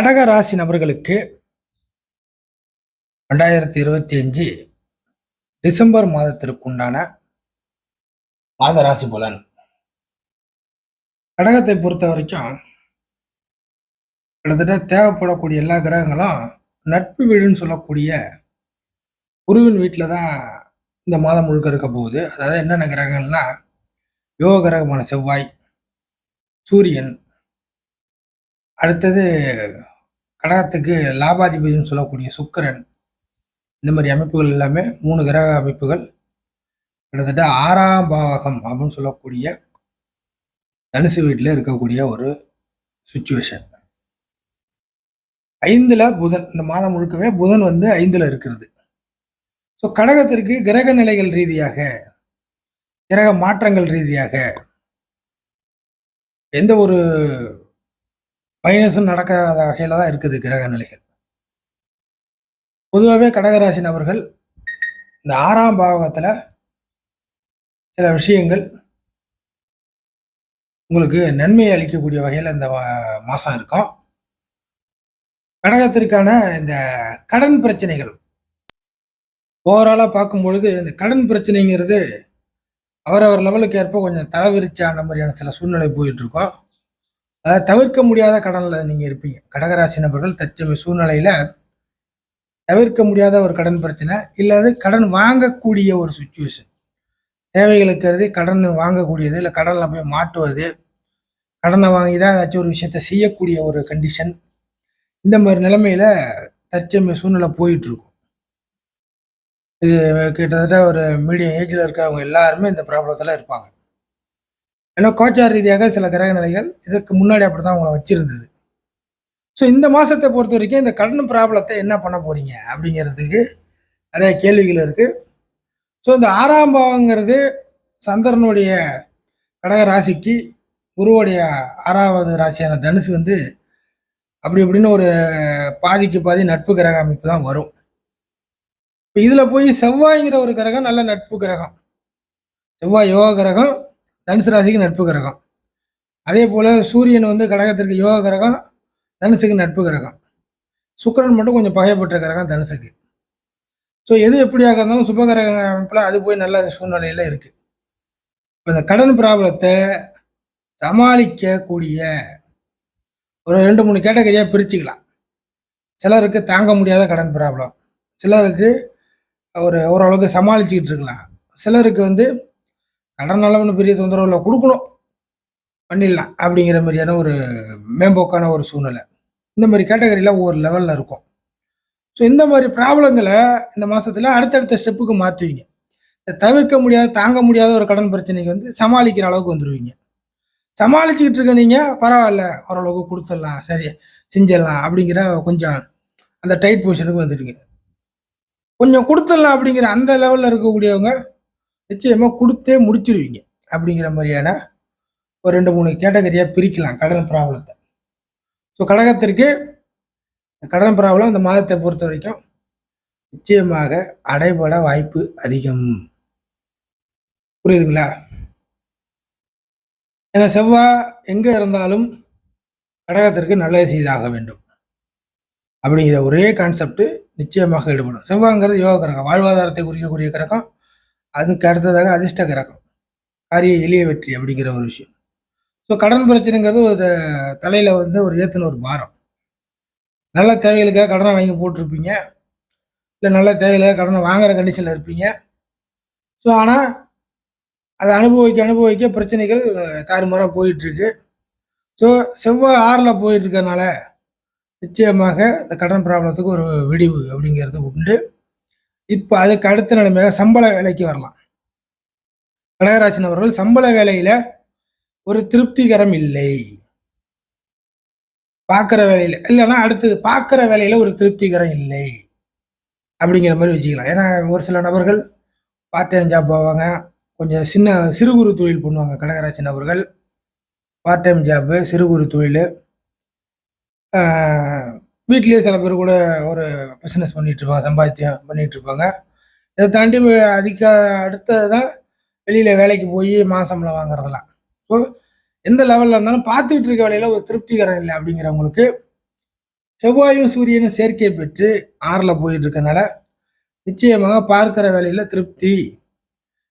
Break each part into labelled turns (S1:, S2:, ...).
S1: கடக ராசி நபர்களுக்கு ரெண்டாயிரத்தி இருபத்தி அஞ்சு டிசம்பர் மாதத்திற்கு உண்டான மாத ராசி பலன். கடகத்தை பொறுத்த வரைக்கும் கிட்டத்தட்ட தேவைப்படக்கூடிய எல்லா கிரகங்களும் நட்பு வீடுன்னு சொல்லக்கூடிய குருவின் வீட்டில் தான் இந்த மாதம் முழுக்க இருக்க போகுது. அதாவது என்னென்ன கிரகங்கள்னா யோக கிரகமான செவ்வாய் சூரியன் அடுத்தது கடகத்துக்கு லாபாதிபதினு சொல்லக்கூடிய சுக்கிரன் இந்த மாதிரி அமைப்புகள் எல்லாமே மூணு கிரக அமைப்புகள். கிட்டத்தட்ட ஆறாம் பாகம் அப்படின்னு சொல்லக்கூடிய தனுசு வீட்டில் இருக்கக்கூடிய ஒரு சுச்சுவேஷன் ஐந்தில் புதன் இந்த மாதம் முழுக்கவே புதன் வந்து ஐந்தில் இருக்கிறது. ஸோ கடகத்திற்கு கிரக நிலைகள் ரீதியாக கிரக மாற்றங்கள் ரீதியாக எந்த ஒரு மைனஸும் நடக்காத வகையில் தான் இருக்குது கிரக நிலைகள். பொதுவாகவே கடகராசி நபர்கள் இந்த ஆறாம் பாவகத்தில் சில விஷயங்கள் உங்களுக்கு நன்மையை அளிக்கக்கூடிய வகையில் இந்த மாதம் இருக்கும். கடகத்திற்கான இந்த கடன் பிரச்சனைகள். ஓவராலாக பார்க்கும் பொழுது இந்த கடன் பிரச்சனைங்கிறது அவரவர் லெவலுக்கு ஏற்ப கொஞ்சம் தலைவிரிச்சான மாதிரியான சில சூழ்நிலை போயிட்டுருக்கோம் அதாவது தவிர்க்க முடியாத கடனில் நீங்கள் இருப்பீங்க. கடகராசி நபர்கள் தற்சமய சூழ்நிலையில் தவிர்க்க முடியாத ஒரு கடன் பிரச்சனை இல்லாது கடன் வாங்கக்கூடிய ஒரு சுச்சுவேஷன் தேவைகளுக்கு கருதி கடன் வாங்கக்கூடியது இல்லை கடனில் போய் மாட்டுவது கடனை வாங்கி தான் ஏதாச்சும் ஒரு விஷயத்த செய்யக்கூடிய ஒரு கண்டிஷன் இந்த மாதிரி நிலைமையில் தற்சமய சூழ்நிலை போயிட்டுருக்கும். இது கிட்டத்தட்ட ஒரு மீடியம் ஏஜில் இருக்கிறவங்க எல்லாருமே இந்த ப்ராப்ளத்தில் இருப்பாங்க. ஏன்னா கோச்சார் ரீதியாக சில கிரக நிலைகள் இதற்கு முன்னாடி அப்படி தான் உங்களை வச்சிருந்தது. ஸோ இந்த மாதத்தை பொறுத்த வரைக்கும் இந்த கடன் ப்ராப்ளத்தை என்ன பண்ண போறீங்க அப்படிங்கிறதுக்கு நிறைய கேள்விகள் இருக்குது ஸோ இந்த ஆறாம் பாவங்கிறது சந்திரனுடைய கடக ராசிக்கு குருவுடைய ஆறாவது ராசியான தனுசு வந்து அப்படி இப்படின்னு ஒரு பாதிக்கு பாதி நட்பு கிரக அமைப்பு தான் வரும். இப்போ இதில் போய் செவ்வாய்ங்கிற ஒரு கிரகம் நல்ல நட்பு கிரகம். செவ்வாய் யோக கிரகம் தனுசு ராசிக்கு நட்பு கிரகம். அதே போல் சூரியன் வந்து கடகத்திற்கு யோக கிரகம் தனுசுக்கு நட்பு கிரகம். சுக்கரன் மட்டும் கொஞ்சம் பகைப்பட்ட கிரகம் தனுசுக்கு. ஸோ எது எப்படியாக இருந்தாலும் சுபகிரக அமைப்பில் அது போய் நல்ல சூழ்நிலையில் இருக்குது இப்போ இந்த கடன் ப்ராப்ளத்தை சமாளிக்கக்கூடிய ஒரு ரெண்டு மூணு கேட்டகரியாக பிரிச்சுக்கலாம். சிலருக்கு தாங்க முடியாத கடன் ப்ராப்ளம் சிலருக்கு ஒரு ஓரளவுக்கு சமாளிச்சுக்கிட்டு இருக்கலாம். சிலருக்கு வந்து கடனால ஒன்றும் பெரிய தொந்தரவு இல்லை கொடுக்கணும். பண்ணிடலாம் அப்படிங்கிற மாதிரியான ஒரு மேம்போக்கான ஒரு சூழ்நிலை. இந்த மாதிரி கேட்டகரியில் ஒவ்வொரு லெவலில் இருக்கும். ஸோ இந்த மாதிரி ப்ராப்ளங்களை இந்த மாதத்தில் அடுத்தடுத்த ஸ்டெப்புக்கு மாற்றுவீங்க இந்த தவிர்க்க முடியாத தாங்க முடியாத ஒரு கடன் பிரச்சனைக்கு வந்து சமாளிக்கிற அளவுக்கு வந்துடுவீங்க சமாளிச்சுக்கிட்டு இருக்க நீங்கள் பரவாயில்ல ஓரளவுக்கு கொடுத்துடலாம் சரி செஞ்சிடலாம் அப்படிங்கிற கொஞ்சம் அந்த டைட் பொசிஷனுக்கு வந்துடுங்க கொஞ்சம் கொடுத்துடலாம் அப்படிங்கிற அந்த லெவலில் இருக்கக்கூடியவங்க நிச்சயமாக கொடுத்தே முடிச்சிருவீங்க. அப்படிங்கிற மாதிரியான ஒரு ரெண்டு மூணு கேட்டகரியாக பிரிக்கலாம் கடன் ப்ராப்ளத்தை ஸோ கடகத்திற்கு கடன் ப்ராப்ளம் இந்த மாதத்தை பொறுத்த வரைக்கும் நிச்சயமாக அடைபட வாய்ப்பு அதிகம். புரியுதுங்களா? ஏன்னா செவ்வாய் எங்கே இருந்தாலும் கடகத்திற்கு நல்லது செய்தாக வேண்டும். அப்படிங்கிற ஒரே கான்செப்ட் நிச்சயமாக ஈடுபடும். செவ்வாய்ங்கிறது யோக கிரகம் வாழ்வாதாரத்தை குறிக்கக்கூடிய கிரகம் அதுக்கு அடுத்ததாக அதிர்ஷ்ட கிரகம் காரிய எளிய வெற்றி அப்படிங்கிற ஒரு விஷயம். ஸோ கடன் பிரச்சனைங்கிறது ஒரு தலையில் வந்து ஒரு ஏத்துன ஒரு பாரம். நல்ல தேவைகளுக்காக கடனை வாங்கி போட்டிருப்பீங்க. இல்லை நல்ல தேவையில்லாத கடனை வாங்குற கண்டிஷனில் இருப்பீங்க. ஸோ ஆனால் அதை அனுபவிக்க அனுபவிக்க பிரச்சனைகள் தாறுமாறாக போயிட்டுருக்கு. ஸோ செவ்வாய் ஆறில் போயிட்டுருக்கனால நிச்சயமாக இந்த கடன் ப்ராப்ளத்துக்கு ஒரு விடிவு அப்படிங்கிறது உண்டு. இப்போ அதுக்கு அடுத்த நிலைமையாக சம்பள வேலைக்கு வரலாம். கடகராசி நபர்கள் சம்பள வேலையில ஒரு திருப்திகரம் இல்லை. பார்க்குற வேலையில் இல்லைன்னா அடுத்தது பார்க்குற வேலையில் ஒரு திருப்திகரம் இல்லை. அப்படிங்கிற மாதிரி வச்சுக்கலாம். ஏன்னா ஒரு சில நபர்கள் பார்ட் டைம் ஜாப் போவாங்க. கொஞ்சம் சின்ன சிறு குறு தொழில் பண்ணுவாங்க கடகராசி நபர்கள் பார்ட் டைம் ஜாப்பு சிறு குறு தொழில். வீட்லேயே சில பேர் கூட ஒரு பிஸ்னஸ் பண்ணிட்டு இருப்பாங்க சம்பாத்தியம் பண்ணிகிட்டு இருப்பாங்க. இதை தாண்டி அதிக அடுத்தது தான் வெளியில் வேலைக்கு போய் மாசம்பளம் வாங்குறதெல்லாம். ஸோ எந்த லெவலில் இருந்தாலும் பார்த்துக்கிட்டு இருக்க வேலையில் ஒரு திருப்திகரம் இல்லை அப்படிங்கிறவங்களுக்கு செவ்வாயும் சூரியனும் சேர்க்கை பெற்று ஆறில் போயிட்டு இருக்கனால நிச்சயமாக பார்க்குற வேலையில் திருப்தி.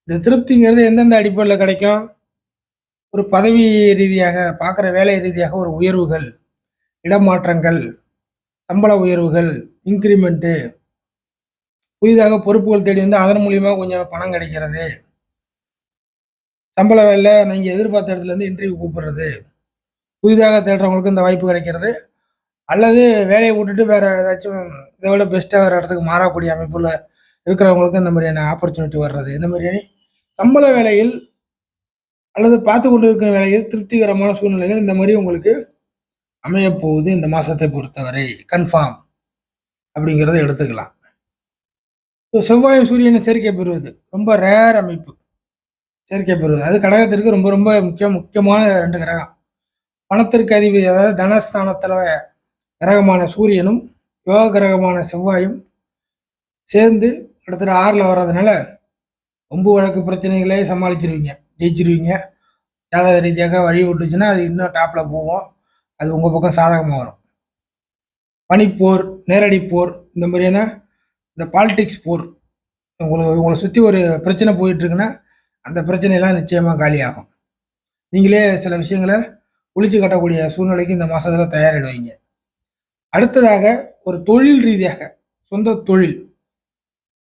S1: இந்த திருப்திங்கிறது எந்தெந்த அடிப்படையில் கிடைக்கும்? ஒரு பதவி ரீதியாக பார்க்குற வேலை ரீதியாக ஒரு உயர்வுகள் இடமாற்றங்கள் சம்பள உயர்வுகள் இன்க்ரிமெண்ட்டு புதிதாக பொறுப்புகள் தேடி வந்து அதன் மூலியமாக கொஞ்சம் பணம் கிடைக்கிறது. சம்பள வேலை நீங்கள் எதிர்பார்த்த இடத்துல இருந்து இன்டர்வியூ கூப்பிடுறது. புதிதாக தேடுறவங்களுக்கு இந்த வாய்ப்பு கிடைக்கிறது. அல்லது வேலையை விட்டுட்டு வேறு ஏதாச்சும் இதை விட பெஸ்ட்டாக வேறு இடத்துக்கு மாறக்கூடிய அமைப்பில் இருக்கிறவங்களுக்கு இந்த மாதிரியான ஆப்பர்ச்சுனிட்டி வர்றது. இந்த மாதிரியான சம்பள வேலையில் அல்லது பார்த்து கொண்டு இருக்கிற வேலையில் திருப்திகரமான சூழ்நிலைகள் இந்த மாதிரி உங்களுக்கு அமையப்போகுது இந்த மாதத்தை பொறுத்தவரை. கன்ஃபார்ம் அப்படிங்கிறத எடுத்துக்கலாம். ஸோ செவ்வாயும் சூரியனை சேர்க்கை பெறுவது. ரொம்ப ரேர் அமைப்பு. சேர்க்கை பெறுவது. அது கடகத்திற்கு ரொம்ப ரொம்ப முக்கிய முக்கியமான ரெண்டு கிரகம். பணத்திற்கு அதிபதி அதாவது தனஸ்தானத்தில் கிரகமான சூரியனும் யோக கிரகமான செவ்வாயும் சேர்ந்து கிட்டத்தட்ட ஆறில் வர்றதுனால ஒம்பு வழக்கு பிரச்சனைகளே சமாளிச்சிருவீங்க. ஜெயிச்சிருவீங்க. ஜாதக ரீதியாக வழி விட்டுச்சுன்னா அது இன்னும் டாப்பில் போவோம் அது உங்கள் பக்கம் சாதகமாக வரும். பனிப்போர் நேரடி போர் இந்த மாதிரியான இந்த பாலிடிக்ஸ் போர். உங்களுக்கு உங்களை சுற்றி ஒரு பிரச்சனை போயிட்டுருக்குன்னா அந்த பிரச்சனையெல்லாம் நிச்சயமாக காலியாகும். நீங்களே சில விஷயங்களை ஒழிச்சு கட்டக்கூடிய சூழ்நிலைக்கு இந்த மாதத்தில் தயாரிடுவீங்க. அடுத்ததாக ஒரு தொழில் ரீதியாக சொந்த தொழில்.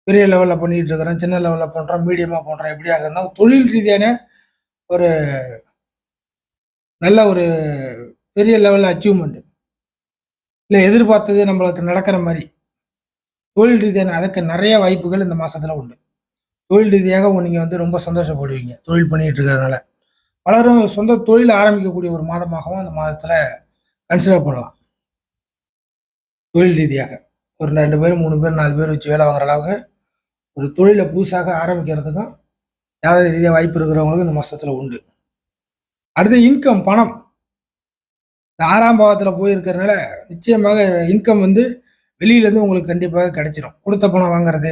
S1: பெரிய லெவலில் பண்ணிகிட்டு இருக்கிறோம் சின்ன லெவலில் பண்ணுறோம் மீடியமாக பண்ணுறோம் எப்படியாக இருந்தால் தொழில் ரீதியான ஒரு நல்ல ஒரு பெரிய லெவலில் அச்சீவ்மெண்ட்டு இல்லை எதிர்பார்த்தது நம்மளுக்கு நடக்கிற மாதிரி. தொழில் ரீதியான அதுக்கு நிறைய வாய்ப்புகள் இந்த மாதத்தில் உண்டு. தொழில் ரீதியாக நீங்கள் வந்து ரொம்ப சந்தோஷப்படுவீங்க. தொழில் பண்ணிகிட்டு இருக்கிறதுனால. பலரும் சொந்த தொழில் ஆரம்பிக்கக்கூடிய ஒரு மாதமாகவும் அந்த மாதத்தில் கன்சிடர் பண்ணலாம். தொழில் ரீதியாக. ஒரு ரெண்டு பேர் மூணு பேர் நாலு பேர் வச்சு வேலை வாங்குற அளவுக்கு ஒரு தொழிலை புதுசாக ஆரம்பிக்கிறதுக்கும் ஜாதக ரீதியாக வாய்ப்பு இருக்கிறவங்களுக்கு இந்த மாதத்தில் உண்டு. அடுத்து இன்கம் பணம். இந்த ஆறாம் பாவத்தில் போயிருக்கிறதுனால நிச்சயமாக இன்கம் வந்து வெளியிலேருந்து உங்களுக்கு கண்டிப்பாக கிடைச்சிடும் கொடுத்த பணம் வாங்குறது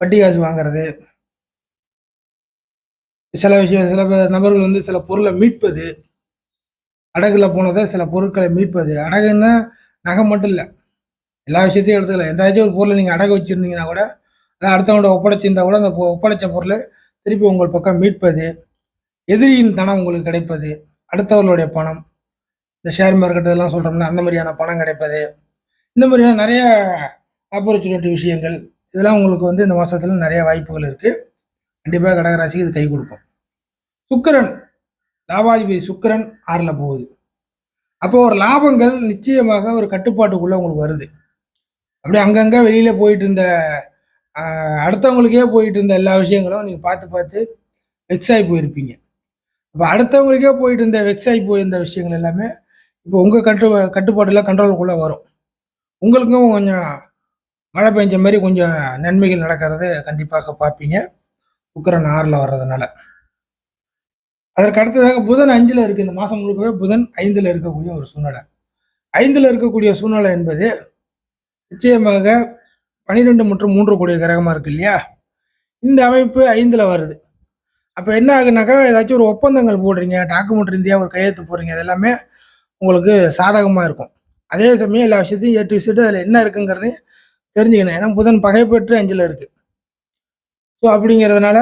S1: வட்டி காசு வாங்குறது சில விஷயம் சில பேர் நபர்கள் வந்து சில பொருளை மீட்பது அடகுல போனதை சில பொருட்களை மீட்பது. அடகுன்னா நகை மட்டும் இல்லை. எல்லா விஷயத்தையும் எடுத்துக்கலாம். எந்தாச்சும் ஒரு பொருளை நீங்கள் அடகு வச்சுருந்தீங்கன்னா கூட அதை அடுத்தவங்கள்ட்ட ஒப்படைச்சிருந்தா கூட அந்த ஒப்படைச்ச பொருளை திருப்பி உங்கள் பக்கம் மீட்பது. எதிரியின் தனம் உங்களுக்கு கிடைப்பது. அடுத்தவர்களுடைய பணம். இந்த ஷேர் மார்க்கெட் இதெல்லாம் சொல்கிறோம்ல அந்த மாதிரியான பணம் கிடைப்பது இந்த மாதிரியான நிறைய ஆப்பர்ச்சுனிட்டி விஷயங்கள் இதெல்லாம் உங்களுக்கு வந்து இந்த மாதத்தில் நிறைய வாய்ப்புகள் இருக்குது கண்டிப்பாக கடகராசிக்கு இது கை கொடுக்கும். சுக்கரன் லாபாதிபதி சுக்கரன் ஆறில் போகுது. அப்போ ஒரு லாபங்கள் நிச்சயமாக ஒரு கட்டுப்பாட்டுக்குள்ளே உங்களுக்கு வருது. அப்படியே அங்கங்கே வெளியில் போயிட்டு இருந்த அடுத்தவங்களுக்கே போயிட்டு இருந்த எல்லா விஷயங்களும் நீங்கள் பார்த்து பார்த்து வெக்ஸ் ஆகி போயிருப்பீங்க. இப்போ அடுத்தவங்களுக்கே போயிட்டு இருந்த வெக்ஸ் ஆகி போயிருந்த விஷயங்கள் எல்லாமே இப்போ உங்கள் கட்டு கட்டுப்பாட்டில் கண்ட்ரோலுக்குள்ளே வரும். உங்களுக்கும் கொஞ்சம் மழை பெஞ்ச மாதிரி கொஞ்சம் நன்மைகள் நடக்கிறது கண்டிப்பாக பார்ப்பீங்க. சுக்கிரன் ஆறில் வர்றதுனால. அதற்கு அடுத்ததாக புதன் அஞ்சில் இருக்கு. இந்த மாதம் முழுக்கவே புதன் ஐந்தில் இருக்கக்கூடிய ஒரு சூழ்நிலை. ஐந்தில் இருக்கக்கூடிய சூழ்நிலை என்பது நிச்சயமாக பனிரெண்டு மற்றும் மூன்று கூடிய கிரகமாக இருக்கு இல்லையா? இந்த அமைப்பு ஐந்தில் வருது. அப்போ என்ன ஆகுனாக்கா ஏதாச்சும் ஒரு ஒப்பந்தங்கள் போடுறீங்க டாக்குமெண்ட் இந்தியா ஒரு கையெழுத்து போடுறீங்க அது எல்லாமே உங்களுக்கு சாதகமாக இருக்கும். அதே சமயம் எல்லா விஷயத்தையும் ஏட்டு விசிட்டு அதில் என்ன இருக்குங்கிறதையும் தெரிஞ்சுக்கணும். ஏன்னா புதன் பகை பெற்று அஞ்சில் இருக்குது ஸோ அப்படிங்கிறதுனால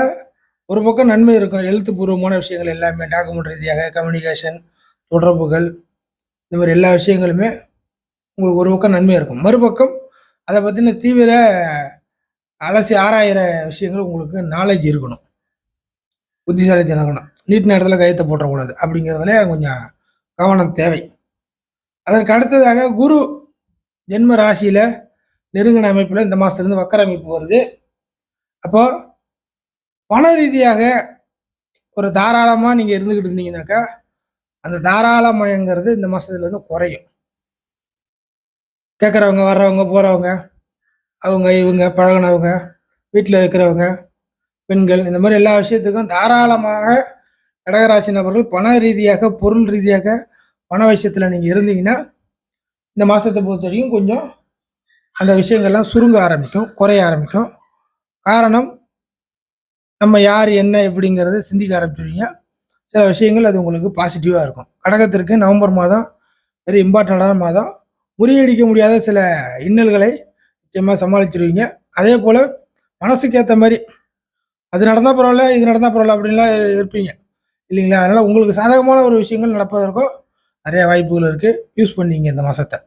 S1: ஒரு பக்கம் நன்மை இருக்கும். எழுத்துப்பூர்வமான விஷயங்கள் எல்லாமே டாக்குமெண்ட் ரீதியாக கம்யூனிகேஷன் தொடர்புகள் இந்த மாதிரி எல்லா விஷயங்களுமே உங்களுக்கு ஒரு பக்கம் நன்மை இருக்கும். மறுபக்கம் அதை பற்றின தீவிர அலசி ஆராயிற விஷயங்கள் உங்களுக்கு நாலேஜ் இருக்கணும். புத்திசாலித்தனம் நீட் நேரத்தில் கையெழுத்து போட்டக்கூடாது அப்படிங்கிறதுல கொஞ்சம் கவனம் தேவை. அதற்கு அடுத்ததாக குரு ஜென்ம ராசியில் நெருங்கின அமைப்பில் இந்த மாதத்துலேருந்து வக்கர அமைப்பு வருது. அப்போது பண ரீதியாக ஒரு தாராளமாக நீங்கள் இருந்துக்கிட்டு இருந்தீங்கன்னாக்கா அந்த தாராளமயங்கிறது இந்த மாதத்துலேருந்து குறையும். கேட்குறவங்க வர்றவங்க போகிறவங்க அவங்க இவங்க பழகுனவங்க வீட்டில் இருக்கிறவங்க பெண்கள் இந்த மாதிரி எல்லா விஷயத்துக்கும் தாராளமாக கடகராசி நபர்கள் பண ரீதியாக பொருள் ரீதியாக பண விஷயத்தில் நீங்கள் இருந்தீங்கன்னா இந்த மாதத்தை பொறுத்த வரைக்கும் கொஞ்சம் அந்த விஷயங்கள்லாம் சுருங்க ஆரம்பிக்கும் குறைய ஆரம்பிக்கும். காரணம் நம்ம யார் என்ன எப்படிங்கிறத சிந்திக்க ஆரம்பிச்சிருவீங்க சில விஷயங்கள் அது உங்களுக்கு பாசிட்டிவாக இருக்கும். கடகத்திற்கு நவம்பர் மாதம் வெரி இம்பார்ட்டண்ட்டான மாதம். முறியடிக்க முடியாத சில இன்னல்களை நிச்சயமாக சமாளிச்சிருவீங்க. அதே போல் மனசுக்கு ஏற்ற மாதிரி அது நடந்தால் பரவாயில்ல இது நடந்தால் பரவாயில்ல அப்படின்லாம் இருப்பீங்க. இல்லைங்களா? அதனால் உங்களுக்கு சாதகமான ஒரு விஷயங்கள் நடப்பதற்கும் நிறைய வாய்ப்புகள் இருக்குது யூஸ் பண்ணிங்க இந்த மாதத்தை